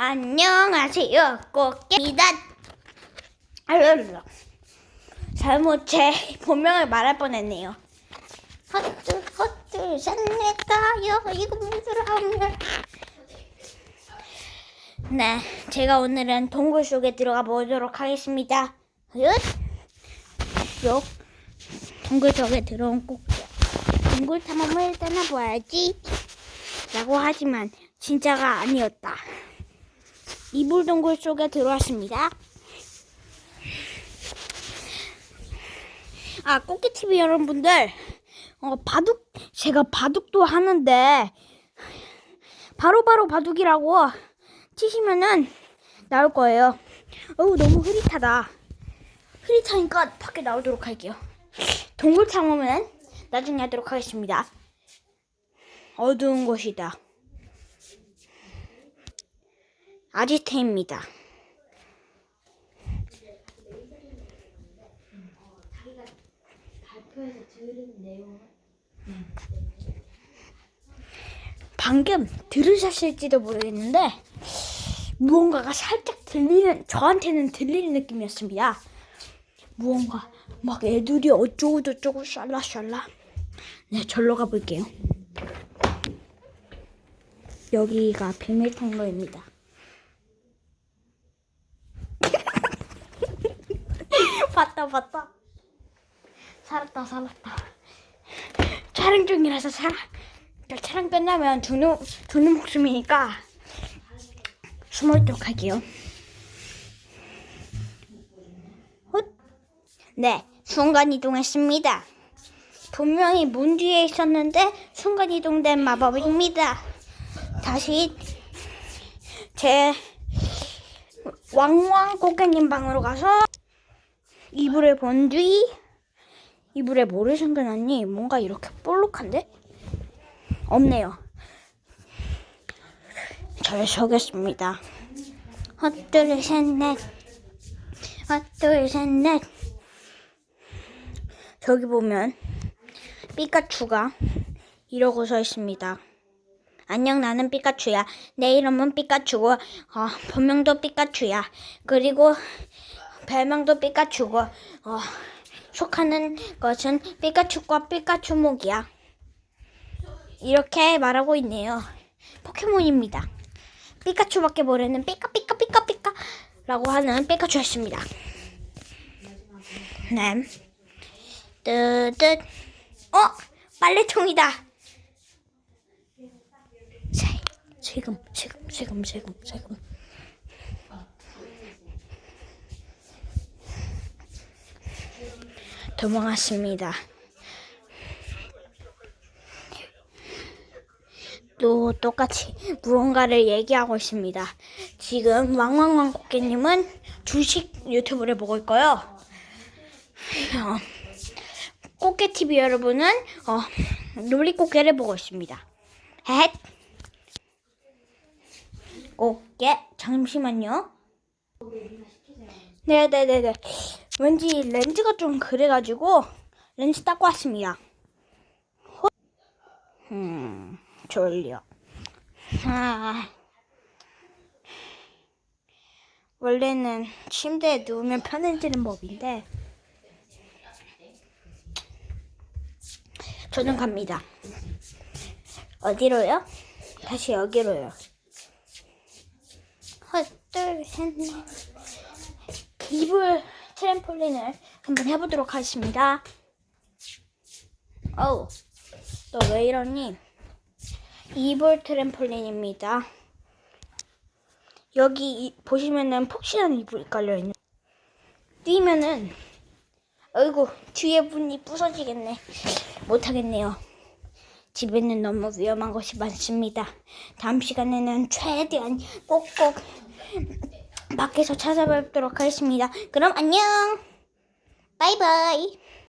안녕하세요. 꽃게입니다. 알랄라. 잘못 제 본명을 말할 뻔했네요. 헛둘 헛둘 셋넷 다여 일곱 여덟 아홉 열. 네, 제가 오늘은 동굴 속에 들어가 보도록 하겠습니다. 얏! 요 동굴 속에 들어온 꽃게. 동굴 탐험을 떠나봐야지. 라고 하지만 진짜가 아니었다. 이불 동굴 속에 들어왔습니다. 아, 꽃게TV 여러분들, 어, 바둑, 제가 바둑도 하는데, 바로 바로 바둑이라고 치시면은 나올 거예요. 어우, 너무 흐릿하다. 흐릿하니까 밖에 나오도록 할게요. 동굴 탐험은 나중에 하도록 하겠습니다. 어두운 곳이다. 아지트입니다. 방금 들으셨을지도 모르겠는데 무언가가 살짝 들리는 저한테는 들리는 느낌이었습니다. 무언가 막 애들이 어쩌고 저쩌고 샬라샬라. 네, 절로 가볼게요. 여기가 비밀 통로입니다. 봤다 봤다. 살았다 살았다. 촬영 중이라서 촬영 촬영 끝나면 주는 주는 목숨이니까 숨어있도록 할게요. 헛. 네, 순간 이동했습니다. 분명히 문 뒤에 있었는데 순간 이동된 마법입니다. 다시 제 왕왕 고객님 방으로 가서 이불을 본뒤 이불에 뭐를 숨겨놨니? 뭔가 이렇게 볼록한데? 없네요. 잘 서겠습니다. 헛둘 셋 넷 헛둘 셋 넷 저기 보면 피카츄가 이러고 서 있습니다. 안녕 나는 피카츄야. 내 이름은 피카츄고 어, 본명도 피카츄야. 그리고 별명도 피카츄고 어, 속하는 것은 피카츄과 피카츄목이야. 이렇게 말하고 있네요. 포켓몬입니다. 피카츄밖에 모르는 피카 피카라고 하는 피카츄였습니다. 네. 뜨뜻. 어 빨래통이다. 자, 지금 지금 지금 지금 지금. 도망갔습니다. 또 똑같이 무언가를 얘기하고 있습니다. 지금 왕왕왕 고객님은 주식 유튜브를 보고 있고요. 어, 꽃게 TV 여러분은 어, 놀이꽃게를 보고 있습니다. 헷. 꽃게 잠시만요. 네네네네. 왠지 렌즈가 좀 그래가지고 렌즈 닦고 왔습니다. 호- 음, 졸려. 아, 원래는 침대에 누우면 편해지는 법인데 저는 갑니다. 어디로요? 다시 여기로요. 헛둘 셋넷 이불 트램폴린을 한번 해보도록 하겠습니다. 어우, 너 왜 이러니? 이불 트램폴린입니다. 여기 이- 보시면은 폭신한 이불이 깔려있는. 뛰면은, 어이구, 뒤에 문이 부서지겠네. 못하겠네요. 집에는 너무 위험한 것이 많습니다. 다음 시간에는 최대한 꼭꼭 밖에서 찾아뵙도록 하겠습니다. 그럼 안녕! 바이바이!